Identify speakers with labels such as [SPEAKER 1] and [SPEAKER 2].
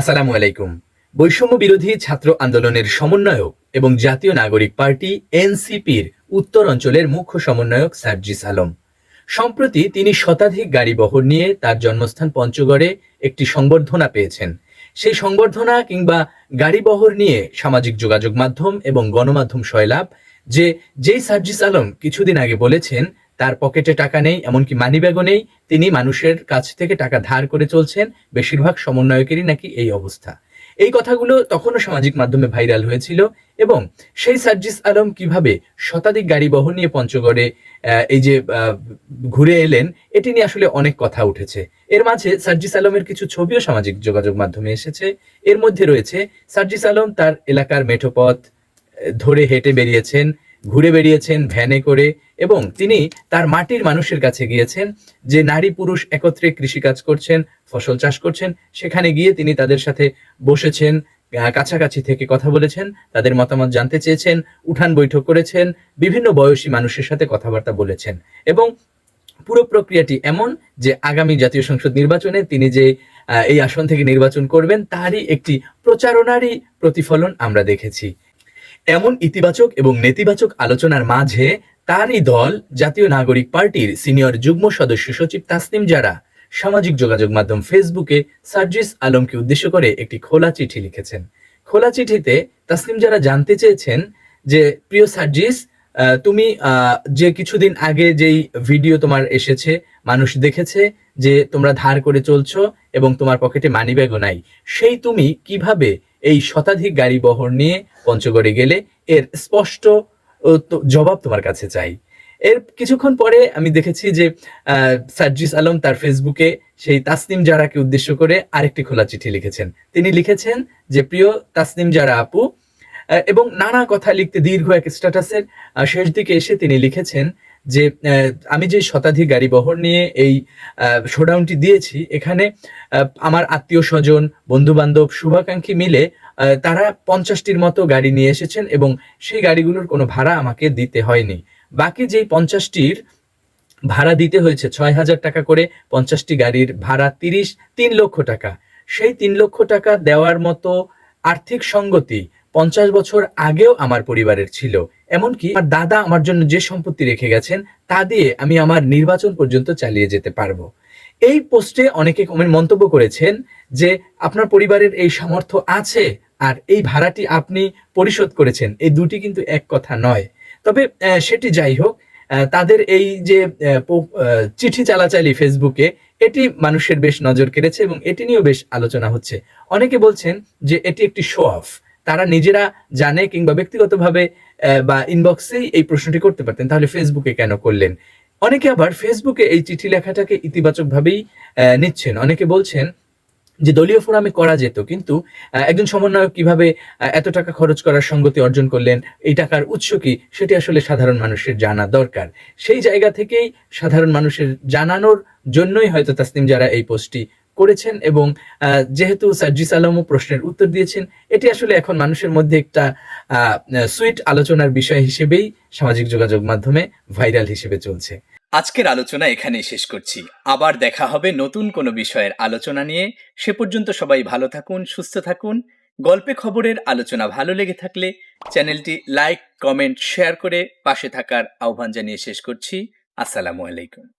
[SPEAKER 1] আসসালামু আলাইকুম। বৈষম্য বিরোধী ছাত্র আন্দোলনের সমন্বয়ক এবং জাতীয় নাগরিক পার্টি এনসিপির উত্তর অঞ্চলের মুখ্য সমন্বয়ক সার্জিস আলম। সম্প্রতি তিনি শতাধিক গাড়ি বহর নিয়ে তার জন্মস্থান পঞ্চগড়ে একটি সংবর্ধনা পেয়েছেন। সেই সংবর্ধনা কিংবা গাড়ি বহর নিয়ে সামাজিক যোগাযোগ মাধ্যম এবং গণমাধ্যম সয়লাভ যে, যেই সার্জিস আলম কিছুদিন আগে বলেছেন তার পকেটে টাকা নেই, এমনকি মানিব্যাগও নেই। তিনি মানুষের কাছ থেকে টাকা ধার করে চলছেন। বেশিরভাগ সমন্বয়কেরই নাকি এই অবস্থা। এই কথাগুলো তখনও সামাজিক মাধ্যমে ভাইরাল হয়েছিল এবং সেই সার্জিস আলম কীভাবে শতাধিক গাড়ি বহন নিয়ে পঞ্চগড়ে এই যে ঘুরে এলেন, এটি নিয়ে আসলে অনেক কথা উঠেছে। এর মাঝে সার্জিস আলমের কিছু ছবিও সামাজিক যোগাযোগ মাধ্যমে এসেছে। এর মধ্যে রয়েছে, সার্জিস আলম তার এলাকার মেঠোপথ ধরে হেঁটে বেরিয়েছেন। ঘুরে বেরিয়েছেন ভ্যানে করে এবং তিনি তার মাটির মানুষের কাছে গিয়েছেন, যে নারী পুরুষ একত্রে কৃষিকাজ করছেন, ফসল চাষ করছেন, সেখানে গিয়ে তিনি তাদের সাথে বসেছেন কাছাকাছি থেকে কথা বলেছেন, তাদের মতামত জানতে চেয়েছেন, উঠান বৈঠক করেছেন, বিভিন্ন বয়সী মানুষের সাথে কথাবার্তা বলেছেন এবং পুরো প্রক্রিয়াটি এমন যে আগামী জাতীয় সংসদ নির্বাচনে তিনি যে এই আসন থেকে নির্বাচন করবেন, তারই একটি প্রচারণারই প্রতিফলন আমরা দেখেছি। এমন ইতিবাচক এবং নেতিবাচক আলোচনার মাঝে তারই দল জাতীয় নাগরিক পার্টির সিনিয়র যুগ্ম সদস্য সচিব তাসনিম যারা সামাজিক যোগাযোগ মাধ্যম ফেসবুকে সার্জিস আলমকে উদ্দেশ্য করে একটি খোলা চিঠি লিখেছেন। খোলা চিঠিতে তাসনিম যারা জানতে চেয়েছেন যে, প্রিয় সার্জিস তুমি যে কিছুদিন আগে যেই ভিডিও তোমার এসেছে, মানুষ দেখেছে যে তোমরা ধার করে চলছো এবং তোমার পকেটে মানিব্যাগও নাই, সেই তুমি কীভাবে এই শতাধিক গাড়ি বহর নিয়ে পঞ্চগড়ে গেলে এর স্পষ্ট জবাব তোমার কাছে চাই। এর কিছুক্ষণ পরে আমি দেখেছি যে সার্জিস আলম তার ফেসবুকে সেই তাসনিম জারাকে উদ্দেশ্য করে আরেকটি খোলা চিঠি লিখেছেন। তিনি লিখেছেন যে, প্রিয় তাসনিম জারা আপু এবং নানা কথা লিখতে দীর্ঘ এক স্ট্যাটাসের শেষ দিকে এসে তিনি লিখেছেন যে আমি যে শতাধিক গাড়ি বহর নিয়ে এই শোডাউনটি দিয়েছি, এখানে আমার আত্মীয় স্বজন বন্ধু বান্ধব শুভাকাঙ্ক্ষী মিলে তারা পঞ্চাশটির মতো গাড়ি নিয়ে এসেছেন এবং সেই গাড়িগুলোর কোনো ভাড়া আমাকে দিতে হয়নি। বাকি যেই পঞ্চাশটির ভাড়া দিতে হয়েছে, ছয় হাজার টাকা করে পঞ্চাশটি গাড়ির ভাড়া তিরিশ, তিন লক্ষ টাকা। সেই তিন লক্ষ টাকা দেওয়ার মতো আর্থিক সঙ্গতি পঞ্চাশ বছর আগেও আমার পরিবারের ছিল। এমনকি আমার দাদা আমার জন্য যে সম্পত্তি রেখে গেছেন, তা দিয়ে আমি আমার নির্বাচন পর্যন্ত চালিয়ে যেতে পারব। এই পোস্টে অনেকে কমেন্ট মন্তব্য করেছেন যে, আপনার পরিবারের এই সামর্থ্য আছে আর এই ভাড়াটি আপনি পরিশোধ করেছেন। এই দুটি কিন্তু এক কথা নয়। তবে সেটি যাই হোক তাদের এই যে চিঠি চালাচালি ফেসবুকে এটি মানুষের বেশ নজর কেড়েছে এবং এটি নিয়েও বেশ আলোচনা হচ্ছে। অনেকে বলছেন যে, এটি একটি শো অফ তারা নিজেরা জানে কিংবা ব্যক্তিগতভাবে বা ইনবক্সেই এই প্রশ্নটি করতে পারতেন। তাহলে ফেসবুকে কেন করলেন? অনেকে আবার ফেসবুকে এই চিঠি লেখাটাকে ইতিবাচকভাবেই নিচ্ছেন। অনেকে বলছেন যে, দলীয় ফোরামে করা যেত, কিন্তু একজন সমন্বয়ক কীভাবে এত টাকা খরচ করার সঙ্গতি অর্জন করলেন, এই টাকার উৎস কি? সেটি আসলে সাধারণ মানুষের জানা দরকার। সেই জায়গা থেকেই সাধারণ মানুষের জানানোর জন্যই হয়তো তাসনিম যারা এই পোস্টটি করেছেন এবং যেহেতু সার্জিস আলমও প্রশ্নের উত্তর দিয়েছেন, এটি আসলে এখন মানুষের মধ্যে একটা সুইট আলোচনার বিষয় হিসেবেই সামাজিক যোগাযোগ মাধ্যমে ভাইরাল হিসেবে চলছে।
[SPEAKER 2] আজকের আলোচনা এখানেই শেষ করছি। আবার দেখা হবে নতুন কোনো বিষয়ের আলোচনা নিয়ে। সে পর্যন্ত সবাই ভালো থাকুন, সুস্থ থাকুন। গল্পে খবরের আলোচনা ভালো লেগে থাকলে চ্যানেলটি লাইক, কমেন্ট, শেয়ার করে পাশে থাকার আহ্বান জানিয়ে শেষ করছি। আসসালামু আলাইকুম।